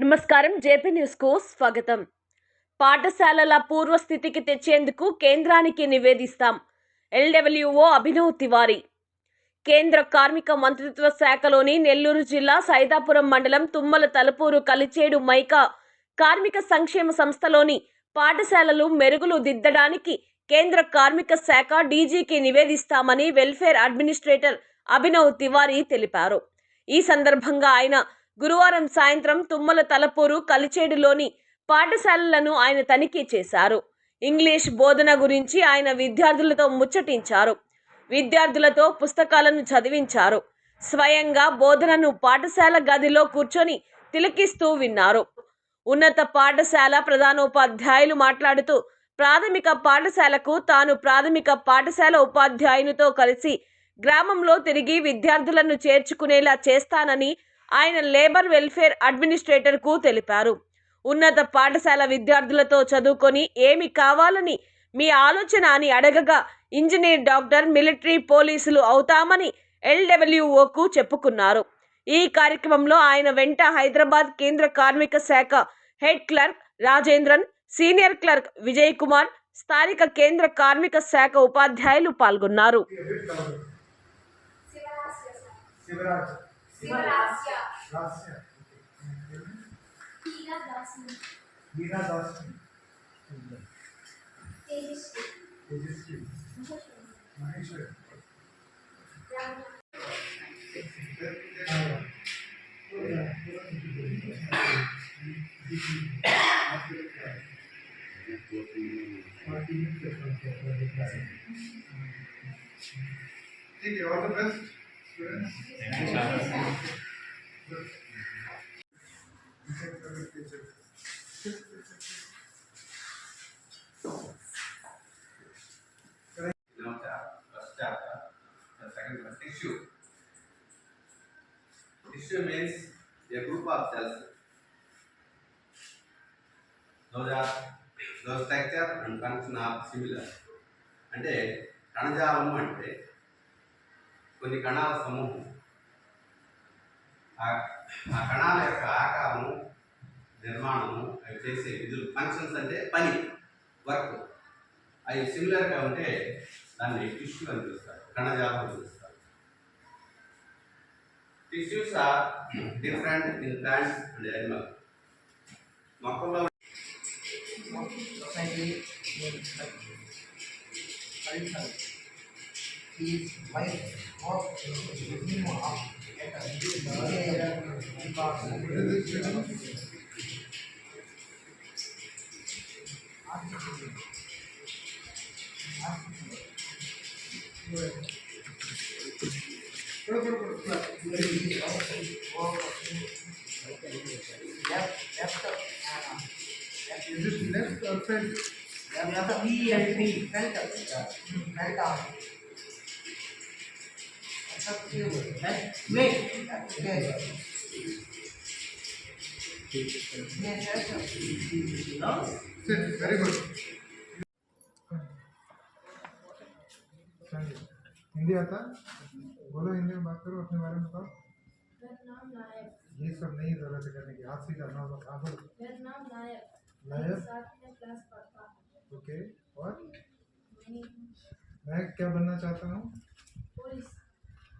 నమస్కారం జేపీ న్యూస్కు స్వాగతం. పాఠశాలల పూర్వస్థితికి తెచ్చేందుకు కేంద్రానికి నివేదిస్తాం. ఎల్డబ్ల్యూఓ అభినవ్ తివారీ. కేంద్ర కార్మిక మంత్రిత్వ శాఖలోని నెల్లూరు జిల్లా సైదాపురం మండలం తుమ్మల తలపూరు కలిచేడు మైకా కార్మిక సంక్షేమ సంస్థలోని పాఠశాలలు మెరుగులు దిద్దడానికి కేంద్ర కార్మిక శాఖ డీజీకి నివేదిస్తామని వెల్ఫేర్ అడ్మినిస్ట్రేటర్ అభినవ్ తివారీ తెలిపారు. ఈ సందర్భంగా ఆయన గురువారం సాయంత్రం తుమ్మల తలపూరు కలిచేడులోని పాఠశాలలను ఆయన తనిఖీ చేశారు. ఇంగ్లీష్ బోధన గురించి ఆయన విద్యార్థులతో ముచ్చటించారు. విద్యార్థులతో పుస్తకాలను చదివించారు. స్వయంగా బోధనను పాఠశాల గదిలో కూర్చొని తిలకిస్తూ విన్నారు. ఉన్నత పాఠశాల ప్రధానోపాధ్యాయులు మాట్లాడుతూ ప్రాథమిక పాఠశాలకు తాను ప్రాథమిక పాఠశాల ఉపాధ్యాయునితో కలిసి గ్రామంలో తిరిగి విద్యార్థులను చేర్చుకునేలా చేస్తానని ఆయన లేబర్ వెల్ఫేర్ అడ్మినిస్ట్రేటర్కు తెలిపారు. ఉన్నత పాఠశాల విద్యార్థులతో చదువుకొని ఏమి కావాలని మీ ఆలోచన అని అడగగా ఇంజనీర్ డాక్టర్ మిలిటరీ పోలీసులు అవుతామని ఎల్డబ్ల్యూఓకు చెప్పుకున్నారు. ఈ కార్యక్రమంలో ఆయన వెంట హైదరాబాద్ కేంద్ర కార్మిక శాఖ head clerk Rajendran senior clerk Vijay Kumar స్థానిక కేంద్ర కార్మిక శాఖ ఉపాధ్యాయులు పాల్గొన్నారు. Gracia. Gracia. Hira Dasmi. Hira Dasmi. तेजस्वी तेजस्वी महेश्वर ठीक है all the best tissue. Tissue means a group of cells. Those are those structure and function are similar. అంటే కణజాలము అంటే కొన్ని కణాల సమూహం. ఆ ఆ కణాల యొక్క ఆకారము నిర్మాణము అవి చేసే విధులు ఫంక్షన్స్ అంటే పని వర్క్ అవి సిమిలర్గా ఉంటే దాన్ని టిష్యూ అని పిలుస్తారు కణజాలం అని పిలుస్తారు. Tissues are different in plants and animal మొక్కల్లో is Is it left or felt? Yeah, we have to be and be felt. Felt. Very good. Hindi आता? बोलो हिंदी में बात करो अपने बारे में बताओ। ये सब नहीं ज़रूरत है करने की। हाथ से करना होगा हाँ बोलो मेरा नाम नायक। नायक? क्लास पढ़ता ओके और? मैं क्या बनना चाहता हूँ?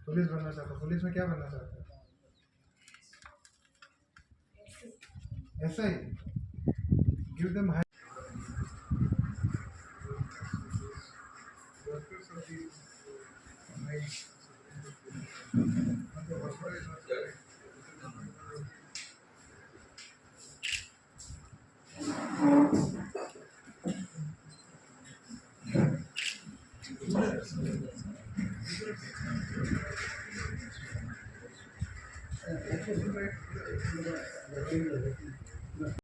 पुलिस बनना चाहता हूँ। पुलिस में क्या बनना चाहता है? ऐसा ही। Give them hi Thank you. Thank you.